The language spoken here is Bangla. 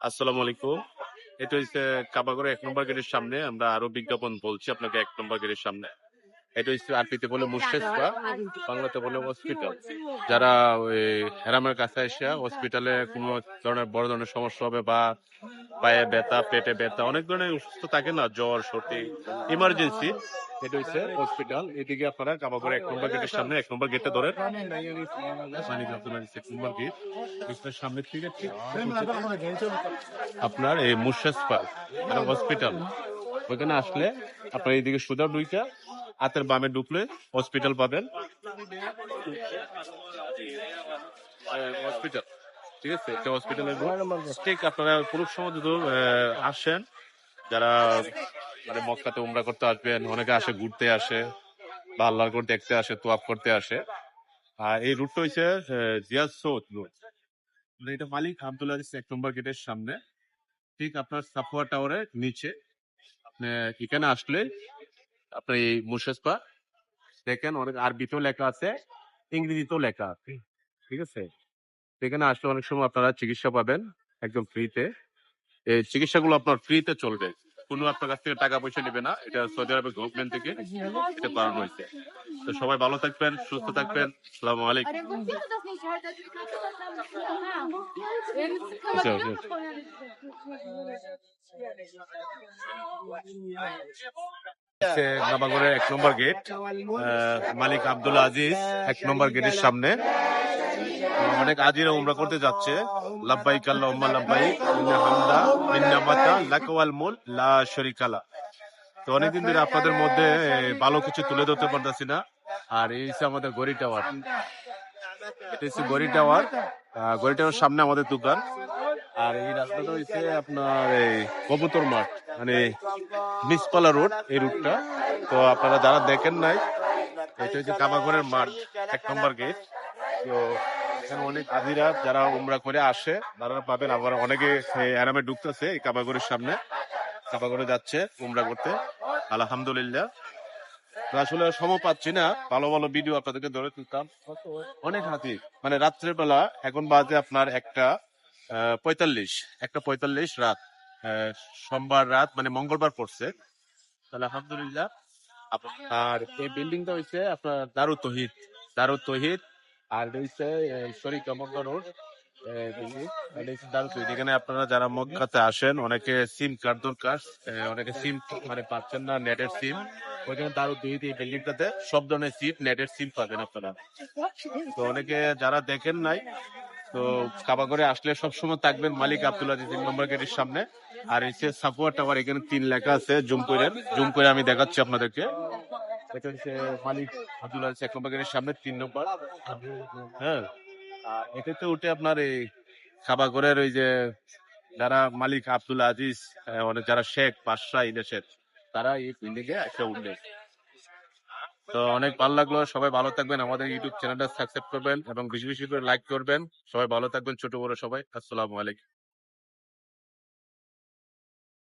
আসসালামু আলাইকুম। এটা হচ্ছে কাবাগড় এক নম্বর গেটের সামনে। আমরা আরও বিজ্ঞাপন বলছি আপনাকে এক নম্বর গেটের সামনে। এটা হচ্ছে আরপিতে বলে মুর্শেদা বাংলাতে বলে হসপিটাল যারা ওই হেরামের কাছে এসে হসপিটালে কোনো ধরনের বড় ধরনের সমস্যা হবে বা পায়ে ব্যথা পেটে ব্যথা অনেক ধরনের অসুস্থ থাকে না জ্বর সর্দি ইমার্জেন্সি এটা হচ্ছে হসপিটাল এদিকে আপনারা কাবাগড় এক নম্বর গেটের সামনে এক নম্বর গেটে ধরেন। এক নম্বর গেট সামনে থেকে আপনার এই মুর্শাসপা মানে হসপিটাল ওইখানে আসলে আপনার এইদিকে সোজা দুইটা হাতের বামে ঢুকলে হসপিটাল পাবেন। হসপিটাল ঠিক আছে এটা হসপিটালের ঠিক আপনারা পুরুষ সমাজ যদি আসেন। যারা মানে মক্কাতে উমরা করতে আসবেন অনেকে আসে ঘুরতে আসে বা আল্লাহর করে দেখতে আসে তোয়াপ করতে আসে। আর এই রুটটা হচ্ছে জিয়াজ সৌদ রুট মানে এটা মালিক আব্দুল আজিজ এক নম্বর গেটের সামনে। ঠিক আপনার সাফোয়া টাওয়ারের নিচে। আপনি এখানে আসলে আপনার এই মুর্শেসপা দেখেন অনেক আরবিতেও লেখা আছে ইংরেজিতেও লেখা আছে ঠিক আছে? এখানে আসলে অনেক সময় আপনারা চিকিৎসা পাবেন একদম ফ্রিতে। এই চিকিৎসাগুলো আপনার ফ্রিতে চলবে। কোনো আপনার কাছ থেকে টাকা পয়সা নেবে না এটা সৌদি আরবের গভর্নমেন্ট থেকে এটা করানো হয়েছে। তো সবাই ভালো থাকবেন সুস্থ থাকবেন আসসালামু আলাইকুম। হচ্ছে নাবাগরের এক নম্বর গেট মালিক আব্দুল আজিজ এক নম্বর গেটের সামনে। অনেক আজিরা উমরা করতে যাচ্ছে। লাব্বাইক আল্লাহুম্মা লাব্বাইক, ইন্না হামদা, ইন্না মাতা লাকাওয়াল মুল লা শরীকালা তো অনেকদিন ধরে আপনাদের মধ্যে ভালো কিছু তুলে ধরতে পারতেছি না। আর এই হচ্ছে আমাদের গড়ি টাওয়ার। এটা হচ্ছে গড়ি টাওয়ার গড়ি টাওয়ার সামনে আমাদের দোকান। আর এই রাস্তাটা হচ্ছে আপনার এই কবুতর মাঠ মানে মিসপালা রোড, এই রুটটা তো আপনারা যারা দেখেন নাই, এটা হচ্ছে কামাগড়ের মাঠ, এক নম্বর গেট। তো এখানে অনেক আদিরা যারা উমরা করে আসে, তারা পাবেন। আবার অনেকে আরামে ঢুকতেছে এই কাবাগরের সামনে। কাবাগরে যাচ্ছে উমরা করতে। আলহামদুলিল্লাহ। আসলে সময় পাচ্ছি না। ভালো ভালো ভিডিও আপনাদেরকে ধরে তুলতাম। অনেক হাতি। মানে রাত্রের বেলা এখন বাজে আপনার একটা। পঁয়তাল্লিশ, একটা পঁয়তাল্লিশ রাত। সোমবার রাত মানে মঙ্গলবার পড়ছে। তাহলে আলহামদুলিল্লাহ আর এই বিল্ডিংটা হচ্ছে আপনার দারু তহিদ। দারু তহিদ, আর রোড দারু তহিদ। এখানে আপনারা যারা মক্কাতে আসেন, অনেকে সিম কার্ড দরকার। অনেকে সিম মানে পাচ্ছেন না নেটের সিম। ওইখানে দারু তহিদ এই বিল্ডিংটাতে। সব ধরনের সিম নেটের সিম পাবেন আপনারা। তো অনেকে যারা দেখেন নাই তো কাবাগরে আসলে সবসময় থাকবেন মালিক আব্দুল তিন নম্বর গেটের সামনে। আর এসে সাপুয়া টাওয়ার এখানে তিন লেখা আছে জুম করে জুম করে আমি দেখাচ্ছি আপনাদেরকে। এটা হচ্ছে মালিক আব্দুল এক নম্বর গেটের সামনে, তিন নম্বর হ্যাঁ। আর এটাতে উঠে আপনার এই কাবাগরের ওই যে যারা মালিক আব্দুল আজিজ অনেক যারা শেখ, বাদশাহ ইলেশের তারা এই বিল্ডিং এ একটা উঠলে তো অনেক ভালো লাগল। সবাই ভালো থাকবেন, আমাদের ইউটিউব চ্যানেলটা সাবস্ক্রাইব করবেন এবং বেশি বেশি করে লাইক করবেন। সবাই ভালো থাকবেন, ছোট বড় সবাই। আসসালামু আলাইকুম।